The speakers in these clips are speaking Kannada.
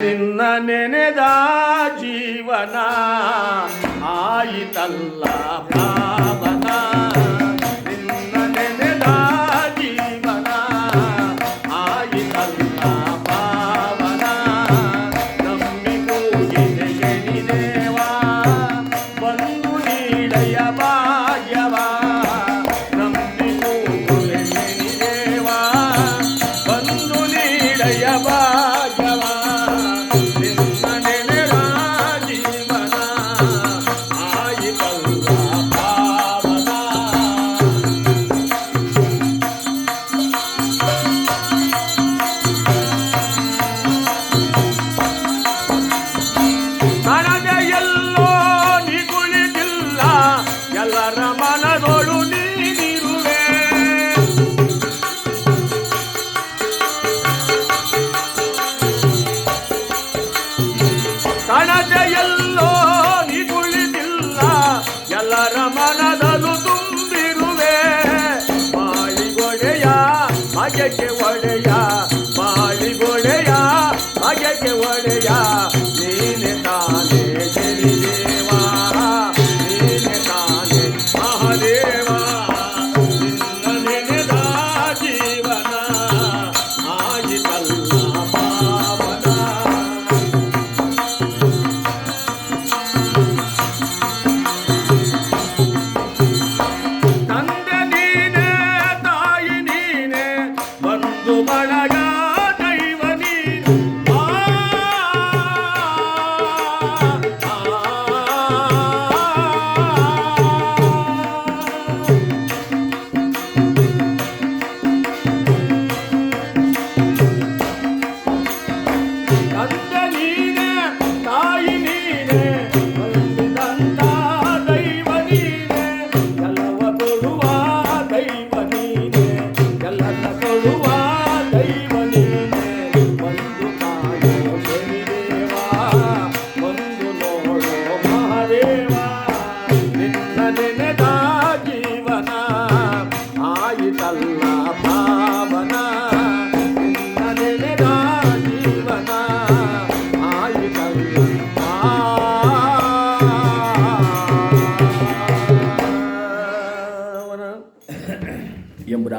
ನಿನ್ನ ನೆನೆದ ಜೀವನ ಆಯಿತಲ್ಲ ಪಾವನ ya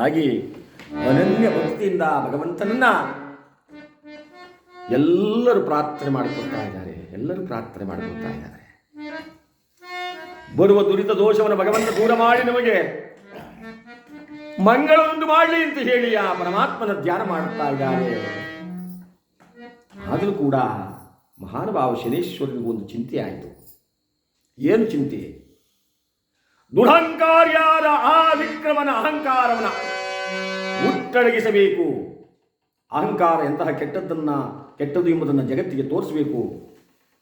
ಎಂಬುದಾಗಿ ಅನನ್ಯ ಭಕ್ತಿಯಿಂದ ಭಗವಂತನನ್ನ ಎಲ್ಲರೂ ಪ್ರಾರ್ಥನೆ ಮಾಡಿಕೊಳ್ತಾ ಇದ್ದಾರೆ. ಎಲ್ಲರೂ ಪ್ರಾರ್ಥನೆ ಮಾಡಿಕೊಳ್ತಾ ಇದ್ದಾರೆ. ಬರುವ ದುರಿತ ದೋಷವನ್ನು ಭಗವಂತ ದೂರ ಮಾಡಿ ನಮಗೆ. ಮಂಗಳವೊಂದು ಮಾಡಲಿ ಅಂತ ಹೇಳಿ ಆ ಪರಮಾತ್ಮನ ಧ್ಯಾನ ಮಾಡುತ್ತಾ ಇದ್ದಾರೆ. ಆದರೂ ಕೂಡ ಮಹಾನುಭಾವ ಶನೇಶ್ವರನಿಗೂ ಒಂದು ಚಿಂತೆ ಆಯಿತು. ಏನು ಚಿಂತೆ? ದುಢಂಕಾರ್ಯಾದ ಆ ವಿಕ್ರಮನ ಅಹಂಕಾರವನ್ನ ಮುಟ್ಟಡಗಿಸಬೇಕು ಅಹಂಕಾರ ಎಂತಹ ಕೆಟ್ಟದ್ದನ್ನು, ಕೆಟ್ಟದ್ದು ಎಂಬುದನ್ನು ಜಗತ್ತಿಗೆ ತೋರಿಸಬೇಕು.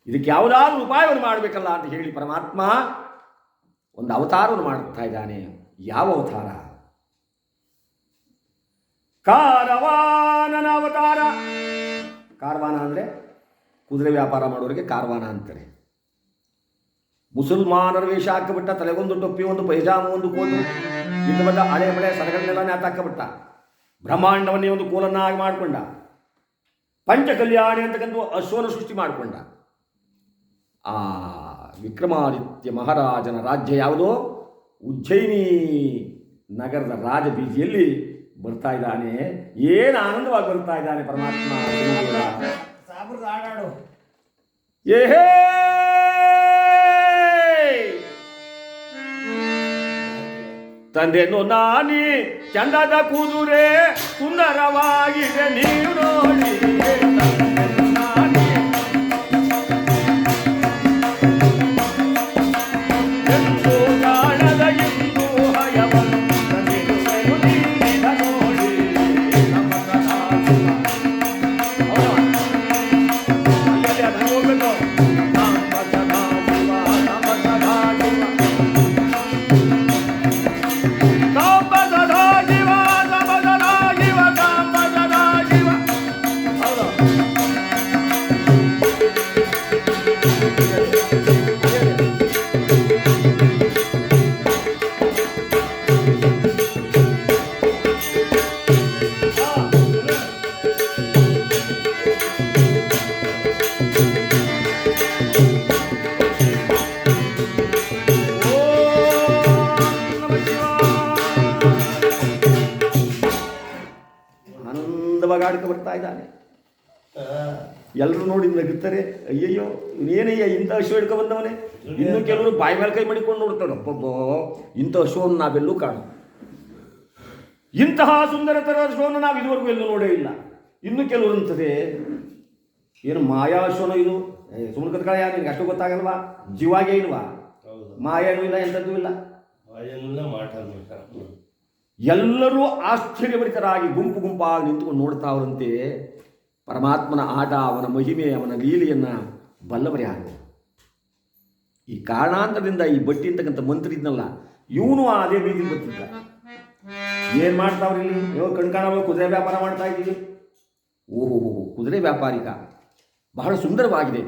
ಇದಕ್ಕೆ ಯಾವುದಾದ್ರೂ ಉಪಾಯವನ್ನು ಮಾಡಬೇಕಲ್ಲ ಅಂತ ಹೇಳಿ ಪರಮಾತ್ಮ ಒಂದು ಅವತಾರವನ್ನು ಮಾಡ್ತಾ ಇದ್ದಾನೆ. ಯಾವ ಅವತಾರ? ಕಾರವಾನನ ಅವತಾರ. ಕಾರವಾನ ಅಂದರೆ ಕುದುರೆ ವ್ಯಾಪಾರ ಮಾಡೋರಿಗೆ ಕಾರವಾನ ಅಂತಾರೆ. ಮುಸಲ್ಮಾನರ ವೇಷ ಹಾಕಿಬಿಟ್ಟ ತಲೆಗೊಂದು ಟೊಪ್ಪಿ ಒಂದು ಪೈಜಾಮ, ಒಂದು ಇದ್ದ ಬಂದ ಹಳೆ ಬಳೆ ಸರಗಳನ್ನೆಲ್ಲ ನೇತಾಕಬಿಟ್ಟ ಬ್ರಹ್ಮಾಂಡವನ್ನೇ ಒಂದು ಕೋಲನ್ನಾಗಿ ಮಾಡಿಕೊಂಡ. ಪಂಚಕಲ್ಯಾಣಿ ಅಂತಕ್ಕಂಥ ಅಶ್ವನ ಸೃಷ್ಟಿ ಮಾಡಿಕೊಂಡ. ಆ ವಿಕ್ರಮಾದಿತ್ಯ ಮಹಾರಾಜನ ರಾಜ್ಯ ಯಾವುದೋ? ಉಜ್ಜಯಿನಿ ನಗರದ ರಾಜ ಬೀದಿಯಲ್ಲಿ ಬರ್ತಾ ಇದ್ದಾನೆ. ಏನು ಆನಂದವಾಗಿ ಬರ್ತಾ ಇದ್ದಾನೆ ಪರಮಾತ್ಮ. ಏಹೇ! ತಂದೆನು ನಾನಿ ಚಂದದ ಕುದುರೆ ಸುಂದರವಾಗಿದೆ ನೀವು ನೋಡಿ ಎಲ್ಲರೂ ನೋಡಿ ನಗುತ್ತಾರೆ ಅಯ್ಯಯ್ಯೋ ಏನಯ್ಯ ಇಂಥ ಅಶ್ವ ಹಿಡ್ಕೊ ಬಂದವನೇ ಇನ್ನು ಕೆಲವರು ಬಾಯಿ ಮೇಲೆ ಕೈ ಮಾಡಿಕೊಂಡು ನೋಡ್ತಾರೆ ಅಪ್ಪಬ್ಬೋ ಇಂಥ ಅಶ್ವವನ್ನು ನಾವೆಲ್ಲೂ ಕಾಣ ಇಂತಹ ಸುಂದರತರ ಅಶ್ವವನ್ನು ನಾವು ಇದುವರೆಗೂ ಎಲ್ಲೂ ನೋಡೇ ಇಲ್ಲ. ಇನ್ನು ಕೆಲವರು ಅಂತದೆ ಏನು ಮಾಯಾ ಅಶ್ವನೋ ಇದು? ಸುಮ್ಮನೆ ಕತ್ಕಳ ನಿಮ್ಗೆ ಅಷ್ಟು ಗೊತ್ತಾಗಲ್ವಾ? ಜೀವಾಗೇ ಇಲ್ವಾ? ಮಾಯಾನೂ ಇಲ್ಲ ಎಂಥದ್ದು ಇಲ್ಲ. ಎಲ್ಲರೂ ಆಶ್ಚರ್ಯ ಎಲ್ಲರೂ ಆಶ್ಚರ್ಯಭರಿತರಾಗಿ ಗುಂಪು ಗುಂಪಾಗಿ ನಿಂತ್ಕೊಂಡು ನೋಡ್ತಾ ಅವರಂತೆ. ಪರಮಾತ್ಮನ ಆಟ, ಅವನ ಮಹಿಮೆ, ಅವನ ಲೀಲೆಯನ್ನು ಬಲ್ಲವರೇ ಯಾರು? ಈ ಕಾರಣಾಂತರದಿಂದ ಈ ಬಟ್ಟಿ ಅಂತಕ್ಕಂಥ ಮಂತ್ರಿ ಇದ್ನಲ್ಲ, ಇವನು ಆ ಅದೇ ಬೀದಿಗೆ ಬರ್ತಿದ್ದ ಏನು ಮಾಡ್ತಾವ್ರಿ ಇಲ್ಲಿ? ಇವಾಗ ಕಣ್ಕಾಣವ ಕುದುರೆ ವ್ಯಾಪಾರ ಮಾಡ್ತಾ ಇದ್ದೀವಿ. ಓಹೋ ಕುದುರೆ ವ್ಯಾಪಾರಿಕ. ಬಹಳ ಸುಂದರವಾಗಿದೆ.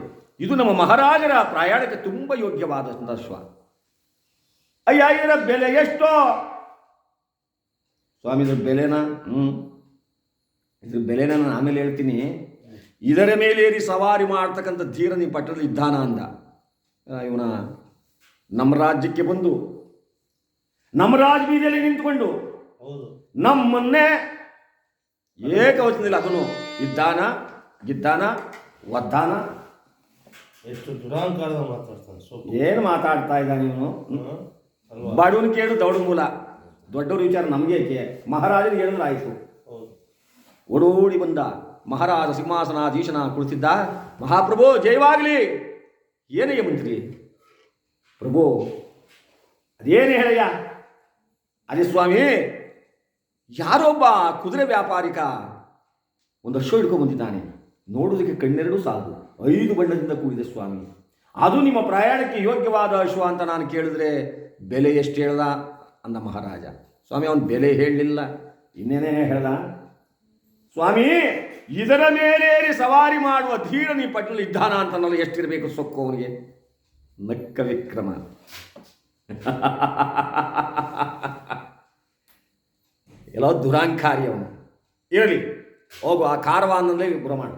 ಇದು ನಮ್ಮ ಮಹಾರಾಜರ ಪ್ರಯಾಣಕ್ಕೆ ತುಂಬ ಯೋಗ್ಯವಾದ ಶ್ವ. ಅಯ್ಯ, ಇದರ ಬೆಲೆ ಎಷ್ಟೋ? ಸ್ವಾಮಿ ಇದ್ರ ಬೆಲೆನಾ? ಹ್ಞೂ ಇದ್ರ ಬೆಲೆನ ನಾನು ಆಮೇಲೆ ಹೇಳ್ತೀನಿ. ಇದರ ಮೇಲೇರಿ ಸವಾರಿ ಮಾಡ್ತಕ್ಕಂಥ ಧೀರ ನಿಮ್ಮ ಪಟ್ಟಣದಲ್ಲಿ ಇದ್ದಾನ ಅಂದ. ಇವನ ನಮ್ಮ ರಾಜ್ಯಕ್ಕೆ ಬಂದು ನಮ್ಮ ರಾಜ ಬೀದಿಯಲ್ಲಿ ನಿಂತುಕೊಂಡು ಹೌದು. ನಮ್ಮನ್ನೇ ಏಕವಚನದಲ್ಲಿ ಅದನ್ನು ಇದ್ದಾನ ಗಿದ್ದಾನ ಒದ್ದಾನ ಎಷ್ಟು ದುರಾಂಕಾರದ ಮಾತಾಡ್ತಾನೆ ಏನು ಮಾತಾಡ್ತಾ ಇದ್ದಾನೆ ಇವನು? ಬಡವನ ಕೇಳು ದೌಡ ಮೂಲ. ದೊಡ್ಡವ್ರ ವಿಚಾರ ನಮಗೆ ಮಹಾರಾಜನಿಗೆ ಹೇಳಿದ್ರೆ ಆಯಿತು. ಓಡೋಡಿ ಬಂದ ಮಹಾರಾಜ ಸಿಂಹಾಸನಾಧೀಶನ ಕುಳಿತಿದ್ದ ಮಹಾಪ್ರಭು, ಜಯವಾಗಲಿ. ಏನಯ್ಯ ಮಂತ್ರಿ. ಪ್ರಭು, ಅದೇನು ಹೇಳಯ್ಯ? ಅದೇ ಸ್ವಾಮಿ ಯಾರೊಬ್ಬ ಕುದುರೆ ವ್ಯಾಪಾರಿಕ ಒಂದು ಅಶ್ವ ಹಿಡ್ಕೊಂಡು ಬಂದಿದ್ದಾನೆ. ನೋಡೋದಕ್ಕೆ ಕಣ್ಣೆರಡು ಸಾಲದು ಐದು ಬಣ್ಣದಿಂದ ಕೂಡಿದೆ ಸ್ವಾಮಿ. ಅದು ನಿಮ್ಮ ಪ್ರಯಾಣಕ್ಕೆ ಯೋಗ್ಯವಾದ ಅಶ್ವ ಅಂತ ನಾನು ಕೇಳಿದ್ರೆ ಬೆಲೆ ಎಷ್ಟು ಹೇಳ್ದ? ಅಂದ ಮಹಾರಾಜ. ಸ್ವಾಮಿ, ಅವನು ಬೆಲೆ ಹೇಳಲಿಲ್ಲ. ಇನ್ನೇನೇ ಹೇಳ್ದ? ಸ್ವಾಮಿ ಇದರ ಮೇಲೇರಿ ಸವಾರಿ ಮಾಡುವ ಧೀರ ನೀ ಪಟ್ಟಣದಲ್ಲಿ ಇದ್ದಾನ ಅಂತನಲ್ಲ ಎಷ್ಟಿರಬೇಕು ಸೊಕ್ಕು ಅವನಿಗೆ? ನಕ್ಕ ವಿಕ್ರಮ. ಎಲ್ಲೋ ದುರಾಂಕಾರಿ ಅವನು. ಇರಲಿ ಹೋಗು ಆ ಕಾರವ ವಿಪುರ ಮಾಡು.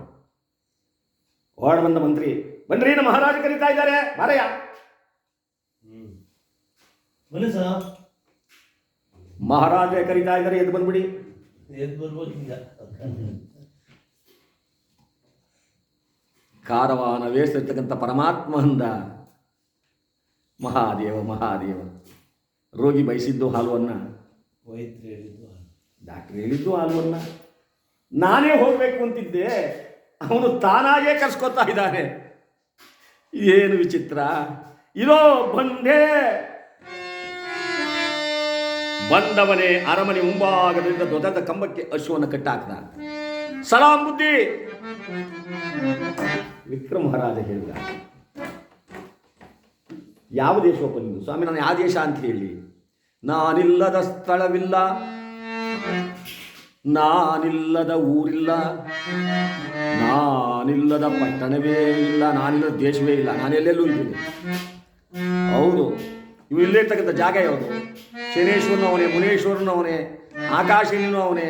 ಓಡ ಬಂದ ಮಂತ್ರಿ ಬನ್ರಿ ನಮ್ಮ ಮಹಾರಾಜ ಕರೀತಾ ಇದ್ದಾರೆ. ಬಾರಯ್ಯ ಮಹಾರಾಜ ಕರೀತಾ ಇದ್ದಾರೆ ಎದ್ದು ಬಂದ್ಬಿಡಿ. ಎದ್ದು ಬರ್ಬೇಕಿಲ್ಲ ಕಾರವಾನ ವೇಷಿರ್ತಕ್ಕಂಥ ಪರಮಾತ್ಮ ಅಂದ ಮಹಾದೇವ ಮಹಾದೇವ. ರೋಗಿ ಬಯಸಿದ್ದು ಹಾಲುವನ್ನು? ವೈದ್ಯರು ಹೇಳಿದ್ದು ಡಾಕ್ಟರ್ ಹೇಳಿದ್ದು ಹಾಲುವನ್ನು. ನಾನೇ ಹೋಗಬೇಕು ಅಂತಿದ್ದೆ. ಅವನು ತಾನಾಗೇ ಕರ್ಸ್ಕೊತಾ ಇದ್ದಾನೆ. ಏನು ವಿಚಿತ್ರ. ಇರೋ ಬಂದೆ ಬಂದವನೇ ಅರಮನೆ ಮುಂಭಾಗದಿಂದ ದೊಡ್ಡದ ಕಂಬಕ್ಕೆ ಅಶ್ವವನ್ನು ಕಟ್ಟಾಕ್ದ. ಸಲಾಂ ಬುದ್ಧಿ! ವಿಕ್ರಮ ಮಹಾರಾಜ ಹೇಳಿದ. ಯಾವ ದೇಶವಪ್ಪ ನಿಮ್ದು ಸ್ವಾಮಿ, ನಾನು ಯಾವ ದೇಶ ಅಂತ ಹೇಳಿ. ನಾನಿಲ್ಲದ ಸ್ಥಳವಿಲ್ಲ. ನಾನಿಲ್ಲದ ಊರಿಲ್ಲ. ನಾನಿಲ್ಲದ ಪಟ್ಟಣವೇ ಇಲ್ಲ. ನಾನಿಲ್ಲದ ದೇಶವೇ ಇಲ್ಲ. ನಾನೆಲ್ಲೆಲ್ಲೂ ಇದ್ದೀನಿ ಹೌದು. ಇವು ಇಲ್ಲೇ ಇರ್ತಕ್ಕಂಥ ಜಾಗ ಯಾವುದು? ಶನೇಶ್ವರನು ಅವನೇ ಮುನೇಶ್ವರನು ಅವನೇ ಆಕಾಶಿನೂ ಅವನೇ.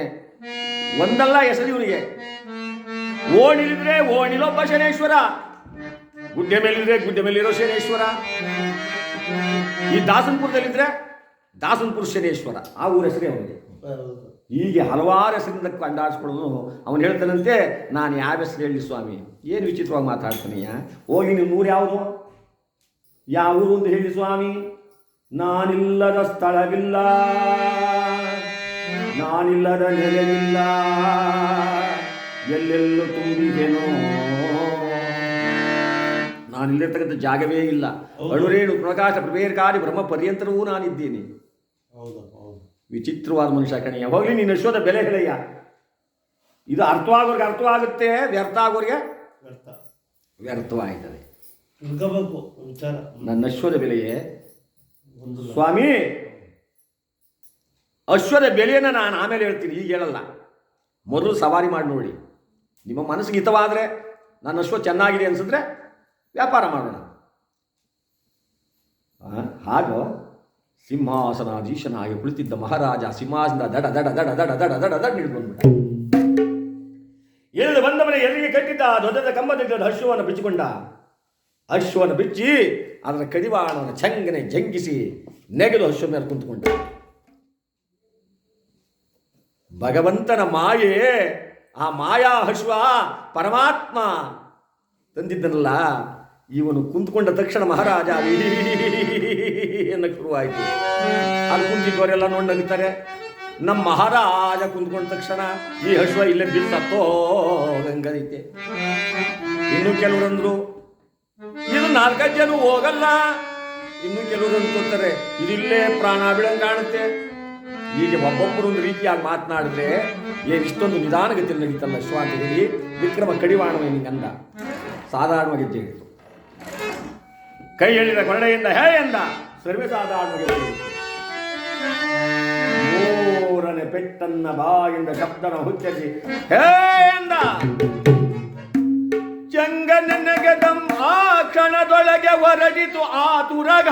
ಒಂದಲ್ಲ ಹೆಸರು ಇವನಿಗೆ ಓಣಿಲಿದ್ರೆ ಓಣಿಲೊಬ್ಬ ಶನೇಶ್ವರ. ಗುಡ್ಡೆ ಮೇಲಿದ್ರೆ ಗುಡ್ಡೆ ಮೇಲಿರೋ ಶನೇಶ್ವರ. ಈ ದಾಸನ್ಪುರದಲ್ಲಿದ್ರೆ ದಾಸನ್ಪುರ ಶನೇಶ್ವರ. ಆ ಊರ ಹೆಸರೇ ಅವನಿಗೆ ಹೀಗೆ ಹಲವಾರು ಹೆಸರಿಂದ ಕಂಡಾಡಿಸ್ಕೊಳ್ಳೋದು ಅವನು ಹೇಳ್ತಾನಂತೆ ನಾನು ಯಾವ ಹೆಸರು ಹೇಳಿ ಸ್ವಾಮಿ? ಏನು ವಿಚಿತ್ರವಾಗಿ ಮಾತಾಡ್ತಾನೆಯ ಹೋಗಿ ನಿಮ್ಮ ಊರು ಯಾವುದು? ಯಾವ ಊರು ಅಂತ ಹೇಳಿ ಸ್ವಾಮಿ. ನಾನಿಲ್ಲದ ಸ್ಥಳವಿಲ್ಲ. ನಾನಿಲ್ಲದ ನೆಲೆಯಿಲ್ಲ ಎಲ್ಲೆಲ್ಲೂ ತುಂಬಿದೆನೋ. ನಾನಿಲ್ಲಿರ್ತಕ್ಕಂಥ ಜಾಗವೇ ಇಲ್ಲ. ಅಳುರೇಣು ಪ್ರಕಾಶ ಪ್ರಭೇರ್ಕಾರಿ ಬ್ರಹ್ಮ ಪರ್ಯಂತರವೂ ನಾನಿದ್ದೀನಿ ವಿಚಿತ್ರವಾದ ಮನುಷ್ಯ ಕಣಯ್ಯ ಹೋಗಲಿ ನೀನು ಅಶ್ವದ ಬೆಲೆ ಹೇಳಯ್ಯ. ಇದು ಅರ್ಥವಾಗೋರಿಗೆ ಅರ್ಥವಾಗುತ್ತೆ ವ್ಯರ್ಥ ಆಗೋರಿಗೆ ವ್ಯರ್ಥ. ವ್ಯರ್ಥವಾಗ್ತದೆ ತಿಳ್ಕೋಬೇಕು ವಿಚಾರ ನನ್ನ ಅಶ್ವದ ಬೆಲೆಯೇ ಸ್ವಾಮಿ, ಅಶ್ವದ ಬೆಲೆಯನ್ನು ನಾನು ಆಮೇಲೆ ಹೇಳ್ತೀನಿ, ಈಗ ಹೇಳಲ್ಲ. ಮೊದಲು ಸವಾರಿ ಮಾಡಿ ನೋಡಿ. ನಿಮ್ಮ ಮನಸ್ಸಿಗೆ ಹಿತವಾದರೆ ನನ್ನ ಅಶ್ವ ಚೆನ್ನಾಗಿದೆ ಅನಿಸಿದ್ರೆ ವ್ಯಾಪಾರ ಮಾಡೋಣ. ಹಾಗೋ, ಸಿಂಹಾಸನಾಧೀಶನಾಗಿ ಕುಳಿತಿದ್ದ ಮಹಾರಾಜ ಸಿಂಹಾಸನ ದಡ ದಡ ದಡ ದಡ ದಡ ದಡ ದಡ ಹಿಡಿದು ಬಂದ್ಬಿಟ್ಟ. ಎಲ್ಲಿ ಬಂದವನೇ ಎಲ್ಲಿಗೆ ಕಟ್ಟಿದ್ದ ದೊಡ್ಡದ ಕಂಬದಿಂದ ಹಶುವನ್ನು ಬಿಚ್ಚಿಕೊಂಡ? ಅಶ್ವವನ್ನು ಬಿಚ್ಚಿ ಅದರ ಕಡಿವಾಣವನ್ನು ಚಂಗನೆ ಜಂಗಿಸಿ ನೆಗೆದು ಅಶ್ವ ಮೇಲೆ ಕುಂತ್ಕೊಂಡ. ಭಗವಂತನ ಮಾಯೆ, ಆ ಮಾಯಾ ಹಶ್ವ ಪರಮಾತ್ಮ ತಂದಿದ್ದನಲ್ಲ, ಇವನು ಕುಂತ್ಕೊಂಡ ತಕ್ಷಣ ಮಹಾರಾಜ ಅನ್ನಕ್ಕೆ ಶುರುವಾಯಿತು. ಅಲ್ಲಿ ಕುಂತಿದ್ದವರೆಲ್ಲ ನೋಡಿ ನಗುತ್ತಾರೆ ನಮ್ಮ ಮಹಾರಾಜ ಕುಂತ್ಕೊಂಡ ತಕ್ಷಣ ಈ ಹಶ್ವ ಇಲ್ಲೇ ಬಿತ್ತತ್ತೋ ಗಂಗದೈತೆ ಇನ್ನು ಕೆಲವರಂದ್ರು ನಾಲ್ಕೈದು ಜನ ಹೋಗಲ್ಲ. ಇನ್ನು ಕೆಲವರು ಅನ್ಕೋತಾರೆ ಇದಿಲ್ಲೇ ಪ್ರಾಣ ಬಿಳಂಗ್ ಕಾಣುತ್ತೆ. ಹೀಗೆ ಒಬ್ಬೊಬ್ಬರು ಒಂದು ರೀತಿಯಾಗಿ ಮಾತನಾಡಿದ್ರೆ ಏನು ಇಷ್ಟೊಂದು ನಿಧಾನಗತಿಯಲ್ಲಿ ನಡೀತಲ್ಲ ಸ್ವಾಮಿ ಹೇಳಿ. ವಿಕ್ರಮ ಕಡಿವಾಣವ ಅಂದ. ಸಾಧಾರಣವಾಗಿ ಇತ್ತು ಕೈ ಹೇಳಿದ ಕೊರಡೆಯಿಂದ, ಹೇ ಎಂದ. ಸರ್ವೇ ಸಾಧಾರಣವಾಗಿ. ಮೂರನೇ ಪೆಟ್ಟನ್ನ ಬಾಯಿಂದ ಶಬ್ದನ ಹುಚ್ಚಿ. ಹೇ ಎಂದ. ಚಂಗನನಗದಂ ಆ ಕ್ಷಣದೊಳಗೆ ಹೊರಡಿತು ಆ ತುರಗ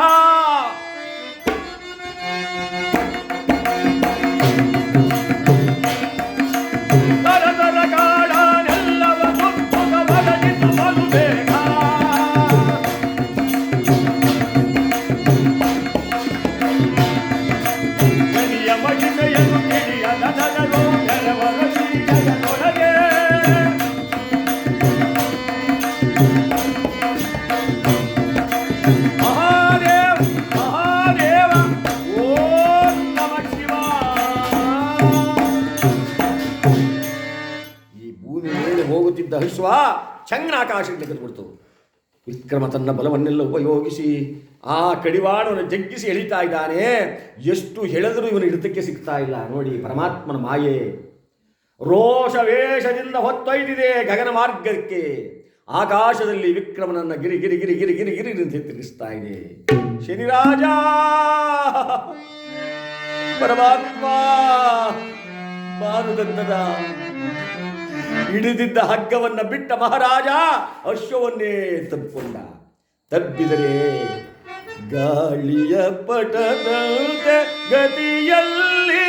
ವಿಕ್ರಮ ತನ್ನ ಬಲವನ್ನೆಲ್ಲ ಉಪಯೋಗಿಸಿ ಆ ಕಡಿವಾಣವನ್ನು ಜಗ್ಗಿಸಿ ಎಳಿತಾ ಇದ್ದಾನೆ. ಎಷ್ಟು ಎಳೆದರೂ ಇವನು ಹಿಡಿತಕ್ಕೆ ಸಿಗ್ತಾ ಇಲ್ಲ. ನೋಡಿ, ಪರಮಾತ್ಮನ ಮಾಯೆ. ರೋಷವೇಷದಿಂದ ಹೊತ್ತೊಯ್ದಿದೆ ಗಗನ ಮಾರ್ಗಕ್ಕೆ. ಆಕಾಶದಲ್ಲಿ ವಿಕ್ರಮನನ್ನ ಗಿರಿ ಗಿರಿ ಗಿರಿ ಗಿರಿ ಗಿರಿ ಗಿರಿ ತಿರುಗಿಸ್ತಾ ಇದೆ. ಶನಿರಾಜ! ಪರಮಾತ್ಮ! ಬಾರುದಂದದ ಹಿಡಿದಿದ್ದ ಹಗ್ಗವನ್ನು ಬಿಟ್ಟ ಮಹಾರಾಜ ಅಶ್ವವನ್ನೇ ತಬ್ಬಿಕೊಂಡ ತಬ್ಬಿದರೆ ಗಾಳಿಯ ಪಟದಂತೆ ಗತಿಯಲ್ಲಿ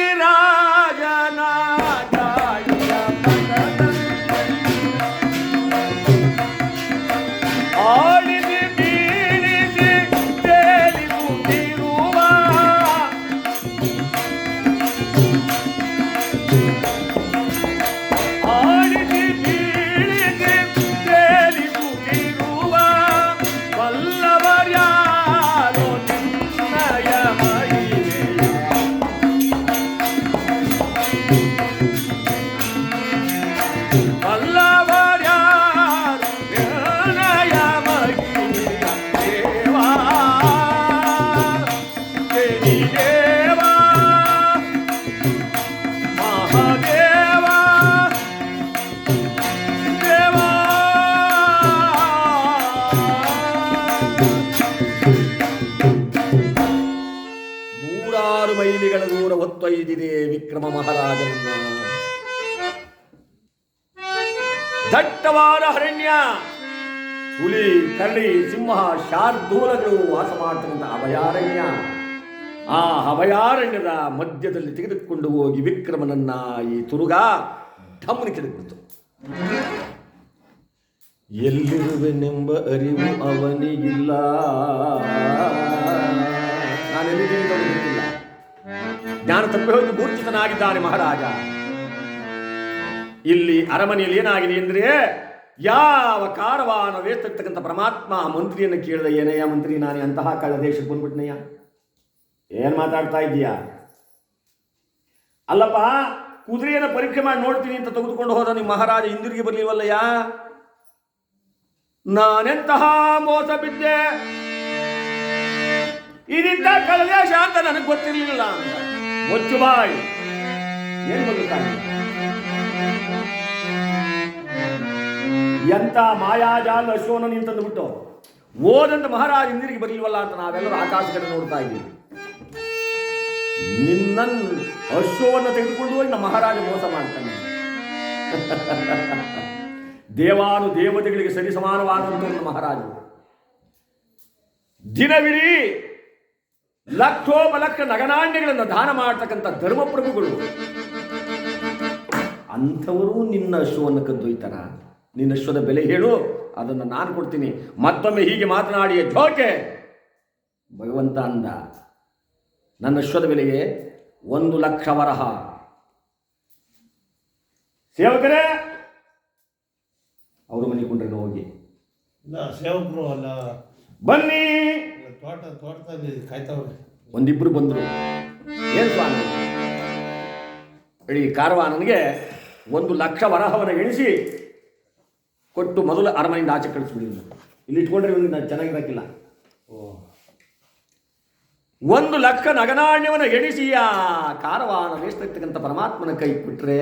ಶಾರ್ದೂಲಗಳು ವಾಸ ಮಾಡ್ತಕ್ಕಂಥ ಅಭಯಾರಣ್ಯ ಆ ಅಭಯಾರಣ್ಯದ ಮಧ್ಯದಲ್ಲಿ ತೆಗೆದುಕೊಂಡು ಹೋಗಿ ವಿಕ್ರಮನನ್ನ ಈ ತುರುಗ ಢಮ್ಮನೆ ಕೆಳಬಿಡ್ತು ಎಲ್ಲಿರುವೆನೆಂಬ ಅರಿವು ಅವನಿಗಿಲ್ಲ. ನಾನು ಎಲ್ಲಿದ್ದೀನಿ ಅವನಿಗೆ ಗೊತ್ತಿಲ್ಲ. ಜ್ಞಾನ ತಪ್ಪಿ ಹೋಗಿ ಮೂರ್ಛಿತನಾಗಿದ್ದಾನೆ ಮಹಾರಾಜ. ಇಲ್ಲಿ ಅರಮನೆಯಲ್ಲಿ ಏನಾಗಿದೆ ಅಂದ್ರೆ ಯಾವ ಕಾರವಾನ ವೇಸ್ತಕ್ಕಂಥ ಪರಮಾತ್ಮ ಮಂತ್ರಿಯನ್ನು ಕೇಳಿದ ಏನಯ್ಯ ಮಂತ್ರಿ ನಾನೇ ಅಂತಹ ಕಳ್ಳ ದೇಶಕ್ಕೆ ಬಂದ್ಬಿಟ್ನಯ್ಯ? ಏನು ಮಾತಾಡ್ತಾ ಇದ್ದೀಯಾ? ಅಲ್ಲಪ್ಪ, ಕುದುರೆಯನ್ನು ಪರೀಕ್ಷೆ ಮಾಡಿ ನೋಡ್ತೀನಿ ಅಂತ ತೆಗೆದುಕೊಂಡು ಹೋದ ನಿಮ್ಮ ಮಹಾರಾಜ ಹಿಂದಿರುಗಿ ಬರಲಿವಲ್ಲಯ್ಯ ನಾನೆಂತಹ ಮೋಸ ಬಿದ್ದೆ? ಇದಿಂತ ಕಳದೇಶ ಅಂತ ನನಗೆ ಗೊತ್ತಿರಲಿಲ್ಲ ಅಂತ. ಮುಚ್ಚು ಬಾಯ್. ಏನು ಬದುಕ್ತಾನೆ ಎಂತ ಮಾಯಾಜಾಲ ಅಶ್ವನ ನಿಂತಂದು ಬಿಟ್ಟು ಓದಂತ ಮಹಾರಾಜ ಇಂದಿರಿಗೆ ಬರಲಿಲ್ವಲ್ಲ ಅಂತ ನಾವೆಲ್ಲರೂ ಆಕಾಶ ಕಡೆ ನೋಡ್ತಾ ಇದ್ದೀವಿ. ನಿನ್ನನ್ನು ಅಶ್ವವನ್ನು ತೆಗೆದುಕೊಂಡು ಹೋಗಿ ನಮ್ಮ ಮಹಾರಾಜ ಮೋಸ ಮಾಡ್ತಾನೆ. ದೇವಾನು ದೇವತೆಗಳಿಗೆ ಸರಿ ಸಮಾನವಾದಂಥ ಒಂದು ಮಹಾರಾಜರು. ದಿನವಿಡೀ ಲಕ್ಷೋಪಲಕ್ಷ ನಗನಾಣ್ಯಗಳನ್ನು ದಾನ ಮಾಡ್ತಕ್ಕಂಥ ಧರ್ಮಪ್ರಭುಗಳು, ಅಂಥವರು ನಿನ್ನ ಅಶ್ವವನ್ನು ಕದ್ದೊಯ್ತಾರ ನಿನ್ನ ಅಶ್ವದ ಬೆಲೆ ಹೇಳು ಅದನ್ನು ನಾನು ಕೊಡ್ತೀನಿ. ಮತ್ತೊಮ್ಮೆ ಹೀಗೆ ಮಾತನಾಡಿ ಜೋಕೆ! ಭಗವಂತ ಅಂದ ನನ್ನ ಅಶ್ವದ ಬೆಲೆಗೆ ಒಂದು ಲಕ್ಷ ವರಹ. ಸೇವಕರೇ! ಅವರು ಮನೆ ಕೊಂಡ್ರೆ ಹೋಗಿ. ಇಲ್ಲ ಸೇವಕರು ಅಲ್ಲ. ಬನ್ನಿ! ತೋಟ ತೋಟದಲ್ಲಿ ಕಾಯ್ತಾವ್ರೆ. ಒಂದಿಬ್ರು ಬಂದರು. ಏನು ಸ್ವಾಮಿ? ಹೇಳಿ ಕಾರವಾನನಿಗೆ ಒಂದು ಲಕ್ಷ ವರಹವನ್ನು ಎಣಿಸಿ ಕೊಟ್ಟು ಮೊದಲು ಅರಮನೆಯಿಂದ ಆಚೆ ಕಳಿಸ್ಬಿಡಿ. ಇಲ್ಲಿ ಇಟ್ಕೊಂಡ್ರೆ ಇವನಿಂದ ನಾನು ಚೆನ್ನಾಗಿರಕ್ಕಿಲ್ಲ ಓ. ಒಂದು ಲಕ್ಷ ನಗನಾಣ್ಯವನ್ನು ಎಣಿಸಿ ಆ ಕಾರವಾನ ವೇಷದಲ್ಲಿರ್ತಕ್ಕಂಥ ಪರಮಾತ್ಮನ ಕೈ ಕೊಟ್ಟರೆ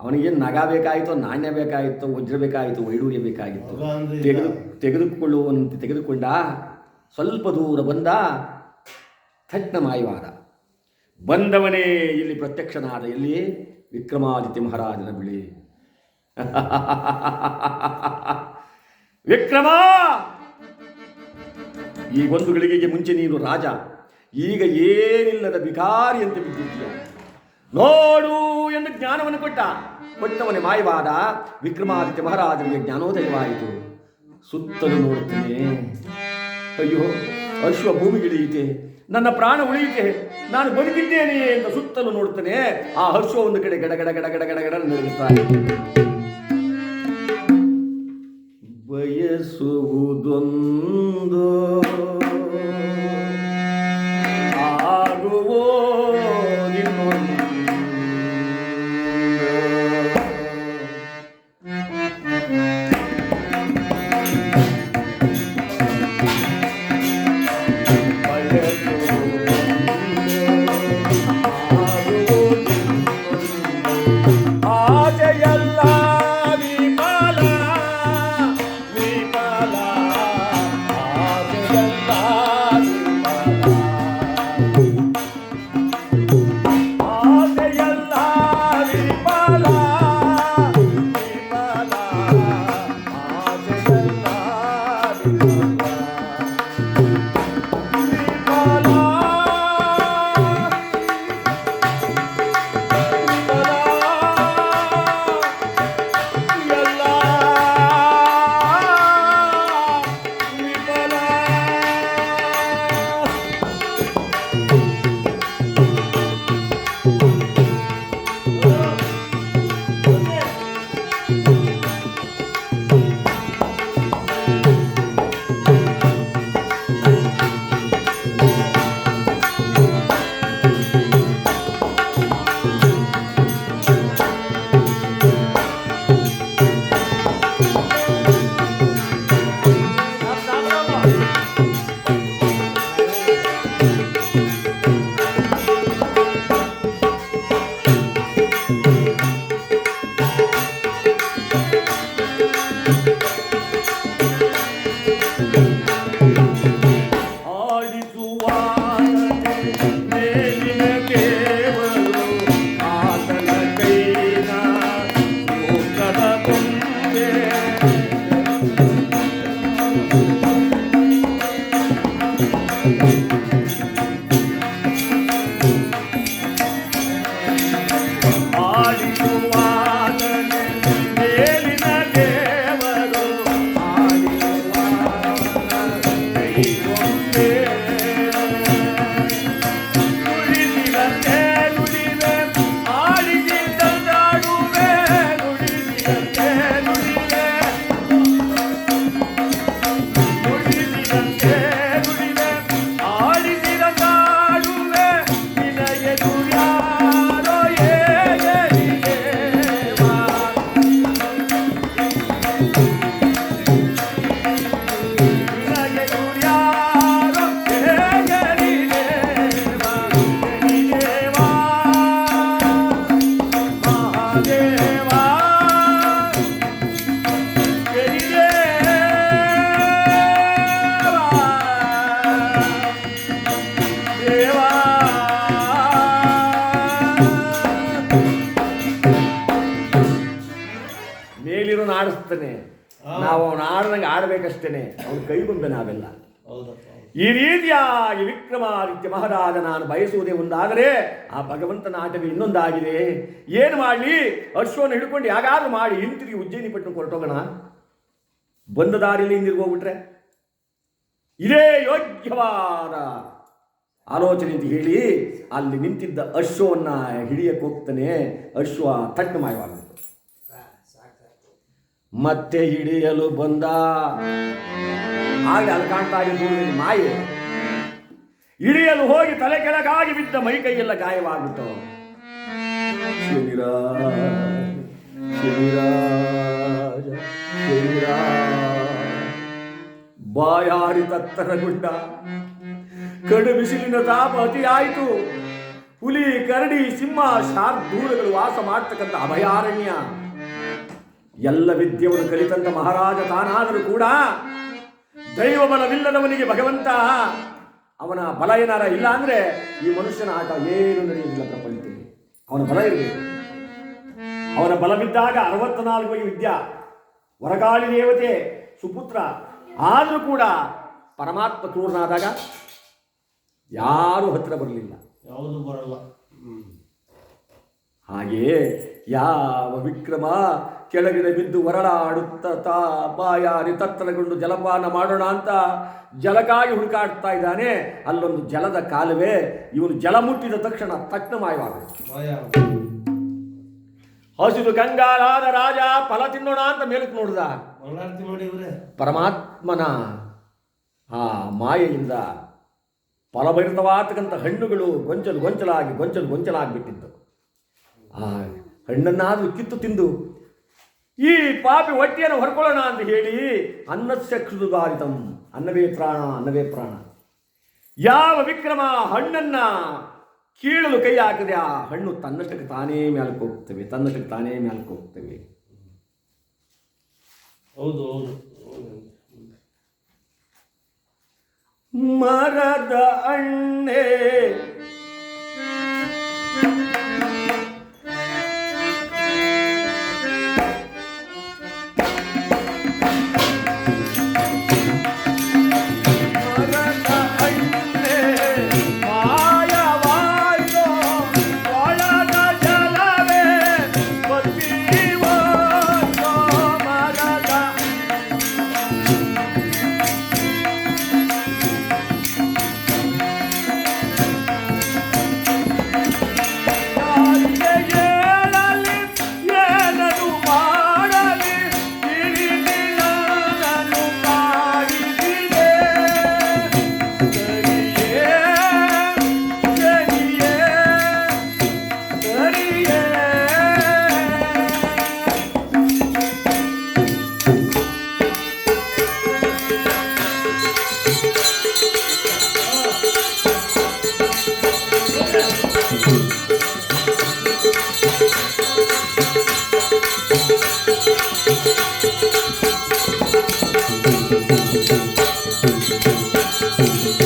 ಅವನಿಗೇನು ನಗ ಬೇಕಾಯಿತು ನಾಣ್ಯ ಬೇಕಾಯಿತು ವಜ್ರ ಬೇಕಾಯಿತು ವೈಡೂರ್ಯ ಬೇಕಾಗಿತ್ತು. ತೆಗೆದು ತೆಗೆದುಕೊಳ್ಳುವಂತೆ ತೆಗೆದುಕೊಂಡ ಸ್ವಲ್ಪ ದೂರ ಬಂದ ತಜ್ಞ ಮಾಯವಾದ ಬಂದವನೇ ಇಲ್ಲಿ ಪ್ರತ್ಯಕ್ಷನಾದ ಇಲ್ಲಿ ವಿಕ್ರಮಾದಿತ್ಯ ಮಹಾರಾಜನ ಬಿಳಿ. ವಿಕ್ರಮ! ಈ ಒಂದು ಗಳಿಗೆಗೆ ಮುಂಚೆ ನೀನು ರಾಜ. ಈಗ ಏನಿಲ್ಲದ ಬಿಕಾರಿ ಅಂತ ಬಿದ್ದಿದ್ದೀಯ. ನೋಡು ಎಂದು ಜ್ಞಾನವನ್ನು ಕೊಟ್ಟ. ಕೊಟ್ಟವನೇ ಮಾಯವಾದ ವಿಕ್ರಮಾದಿತ್ಯ ಮಹಾರಾಜನಿಗೆ ಜ್ಞಾನೋದಯವಾಯಿತು. ಸುತ್ತಲೂ ನೋಡುತ್ತೇನೆ. ಅಯ್ಯೋ, ಅಶ್ವ ಭೂಮಿಗಿಳಿಯಿತೆ ನನ್ನ ಪ್ರಾಣ ಉಳಿಯಿತೆ. ನಾನು ಬದುಕಿದ್ದೇನೆ ಎಂದು ಸುತ್ತಲೂ ನೋಡುತ್ತೇನೆ. ಆ ಅಶ್ವ ಒಂದು ಕಡೆ ಗಡ ಗಡ ಗಡ ಗಡ ಸುವುದೊಂದು ಈ ರೀತಿಯಾಗಿ ವಿಕ್ರಮಾದಿತ್ಯ ಮಹಾರಾಜ ನಾನು ಬಯಸುವುದೇ ಒಂದಾದರೆ ಆ ಭಗವಂತನ ಆಟವೇ ಇನ್ನೊಂದಾಗಿದೆ. ಏನು ಮಾಡಲಿ? ಅಶ್ವವನ್ನು ಹಿಡ್ಕೊಂಡು ಯಾಗಾದ್ರೂ ಮಾಡಿ, ಹಿಂತಿರುಗಿ ಉಜ್ಜಯಿನಿ ಪಟ್ಟಣ ಹೊರಟೋಗೋಣ ಬಂದ ದಾರಿಯಲ್ಲಿ ಹಿಂದಿರುಗಿ ಹೋಗ್ಬಿಟ್ರೆ? ಇದೇ ಯೋಗ್ಯವಾದ ಆಲೋಚನೆ ಅಂತ ಹೇಳಿ ಅಲ್ಲಿ ನಿಂತಿದ್ದ ಅಶ್ವವನ್ನು ಹಿಡಿಯಕ್ಕೆ ಹೋಗ್ತಾನೆ. ಅಶ್ವ ತಟ್ಟ ಮಾಯವಾಗುತ್ತೆ ಮತ್ತೆ ಹಿಡಿಯಲು ಬಂದ. ಹಾಗೆ ಅಲ್ಲಿ ಕಾಣ್ತಾ ಇದ್ದು ಮಾಯೆ. ಇಳಿಯಲು ಹೋಗಿ ತಲೆ ಕೆಳಗಾಗಿ ಬಿದ್ದ ಮೈ ಕೈಯೆಲ್ಲ ಗಾಯವಾಗಿತ್ತು. ಬಾಯಾರಿ ತತ್ತರಗೊಂಡ ಕಡು ಬಿಸಿಲಿನ ತಾಪ ಅತಿಯಾಯಿತು. ಹುಲಿ, ಕರಡಿ, ಸಿಂಹ ಶಾರ್ದೂಲಗಳು ವಾಸ ಮಾಡ್ತಕ್ಕಂಥ ಅಭಯಾರಣ್ಯ. ಎಲ್ಲ ವಿದ್ಯೆಯನ್ನು ಕಲಿತಂತ ಮಹಾರಾಜ ತಾನಾದರೂ ಕೂಡ ದೈವ ಬಲವಿಲ್ಲದವನಿಗೆ ಭಗವಂತ ಅವನ ಬಲ ಏನಾರ ಇಲ್ಲ ಅಂದ್ರೆ ಈ ಮನುಷ್ಯನ ಆಟ ಏನು ನಡೆಯುವುದಿಲ್ಲ ಪ್ರಪಂಚದಲ್ಲಿ ಅವನ ಬಲ ಇರಬೇಕು. ಅವನ ಬಲವಿದ್ದಾಗ ಅರವತ್ನಾಲ್ಕು ವಿದ್ಯಾ. ವರಗಾಳಿ ದೇವತೆ ಸುಪುತ್ರ ಆದರೂ ಕೂಡ ಪರಮಾತ್ಮ ಕ್ರೂರನಾದಾಗ ಯಾರೂ ಹತ್ರ ಬರಲಿಲ್ಲ. ಯಾವುದು ಬರಲ್ಲ. ಹಾಗೆಯೇ ಯಾವ ವಿಕ್ರಮ ಕೆಳಗಿನ ಬಿದ್ದು ಒರಳಾಡುತ್ತ ತಾ ಬಾಯಾರಿ ತತ್ತರಗೊಂಡು ಜಲಪಾನ ಮಾಡೋಣ ಅಂತ ಜಲಕ್ಕಾಗಿ ಹುಡುಕಾಡ್ತಾ ಇದ್ದಾನೆ. ಅಲ್ಲೊಂದು ಜಲದ ಕಾಲುವೆ ಇವನು ಜಲ ಮುಟ್ಟಿದ ತಕ್ಷಣ ತಕ್ಷಣ ಮಾಯವಾಗುತ್ತೆ ಹಸಿರು ಹಸಿದು ಗಂಗಾಲಾದ ರಾಜ ಫಲ ತಿನ್ನೋಣ ಅಂತ ಮೇಲಕ್ಕೆ ನೋಡಿದ. ಪರಮಾತ್ಮನ ಆ ಮಾಯೆಯಿಂದ ಫಲಭರಿತವಾದಕ್ಕಂಥ ಹಣ್ಣುಗಳು ಗೊಂಚಲು ಗೊಂಚಲಾಗಿ ಗೊಂಚಲು ಗೊಂಚಲಾಗಿಬಿಟ್ಟಿದ್ದು. ಆ ಹಣ್ಣನ್ನಾದರೂ ಕಿತ್ತು ತಿಂದು ಈ ಪಾಪಿ ಹೊಟ್ಟೆಯನ್ನು ಹೊರ್ಕೊಳ್ಳೋಣ ಅಂತ ಹೇಳಿ ಅನ್ನಸ್ಯ ಕ್ಷುದುಗಾರಿತಂ ಅನ್ನವೇ ಪ್ರಾಣ ಅನ್ನವೇ ಪ್ರಾಣ. ಯಾವ ವಿಕ್ರಮ ಹಣ್ಣನ್ನ ಕೀಳಲು ಕೈ ಹಾಕಿದೆ ಆ ಹಣ್ಣು ತನ್ನಷ್ಟಕ್ಕೆ ತಾನೇ ಮೇಲಕ್ಕೆ ಹೋಗ್ತವೆ ತನ್ನಷ್ಟಕ್ಕೆ ತಾನೇ ಮೇಲಕ್ಕೆ ಹೋಗ್ತವೆ. ಹೌದು. ಮರದ ಅಣ್ಣೆ ರಾಜ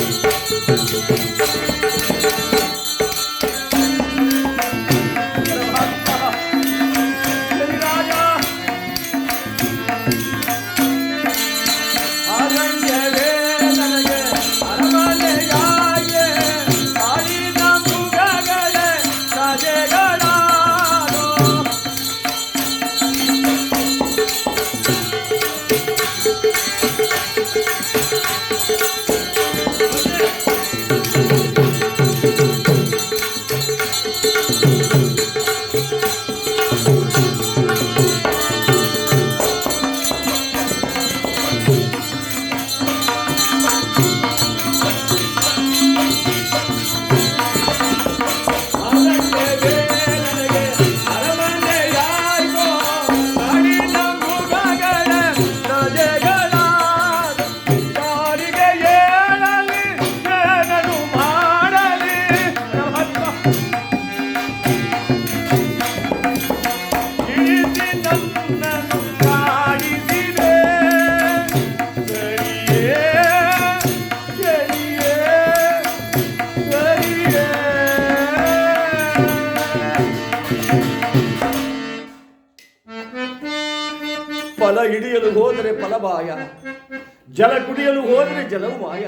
ಮಾಯ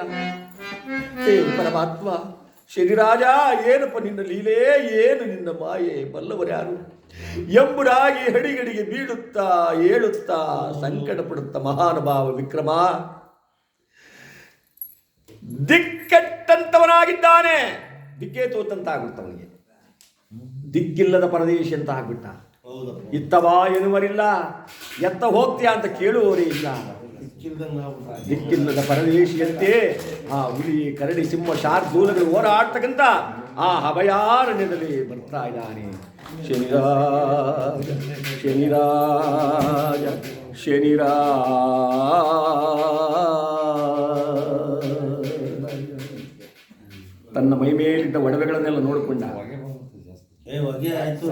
ಹೇ ಪರಮಾತ್ಮ ಶ್ರೀರಾಜ ಏನಪ್ಪ ನಿನ್ನ ಲೀಲೆ ಏನು ನಿನ್ನ ಮಾಯೆ? ಬಲ್ಲವರ್ಯಾರು? ಎಂಬುದಾಗಿ ಹಡಿಗಡಿಗೆ ಬೀಳುತ್ತಾ ಏಳುತ್ತಾ ಸಂಕಟ ಪಡುತ್ತ ಮಹಾನುಭಾವ ವಿಕ್ರಮ. ದಿಕ್ಕೆಟ್ಟಂತವನಾಗಿದ್ದಾನೆ. ದಿಕ್ಕೇ ತೋತಂತ ಅವನಿಗೆ ದಿಕ್ಕಿಲ್ಲದ ಪರದೇಶಿ ಅಂತ ಆಗ್ಬಿಟ್ಟ. ಇತ್ತವಾ ಎನ್ನುವರಿಲ್ಲ ಎತ್ತ ಹೋಗ್ತೀಯಾ ಅಂತ ಕೇಳುವವರೇ ಇಲ್ಲ. ದಿಕ್ಕಿಲ್ಲದ ಪರದೇಶಿಯಂತೆ ಆ ಹುಲಿ ಕರಡಿ ಸಿಂಹ ಶಾರ್ದೂಲಗಳು ಹೋರಾಡ್ತಕ್ಕಂಥ ಆ ಅಭಯಾರಣ್ಯದಲ್ಲಿ ಬರ್ತಾ ಇದ್ದಾನೆ. ಶನಿರಾಜ ಶನಿರಾಜ ಶನಿರಾಜ. ತನ್ನ ಮೈ ಮೇಲಿದ್ದ ಒಡವೆಗಳನ್ನೆಲ್ಲ ನೋಡಿಕೊಂಡ. ಏ ಹೊಗೆ ಆಯ್ತು.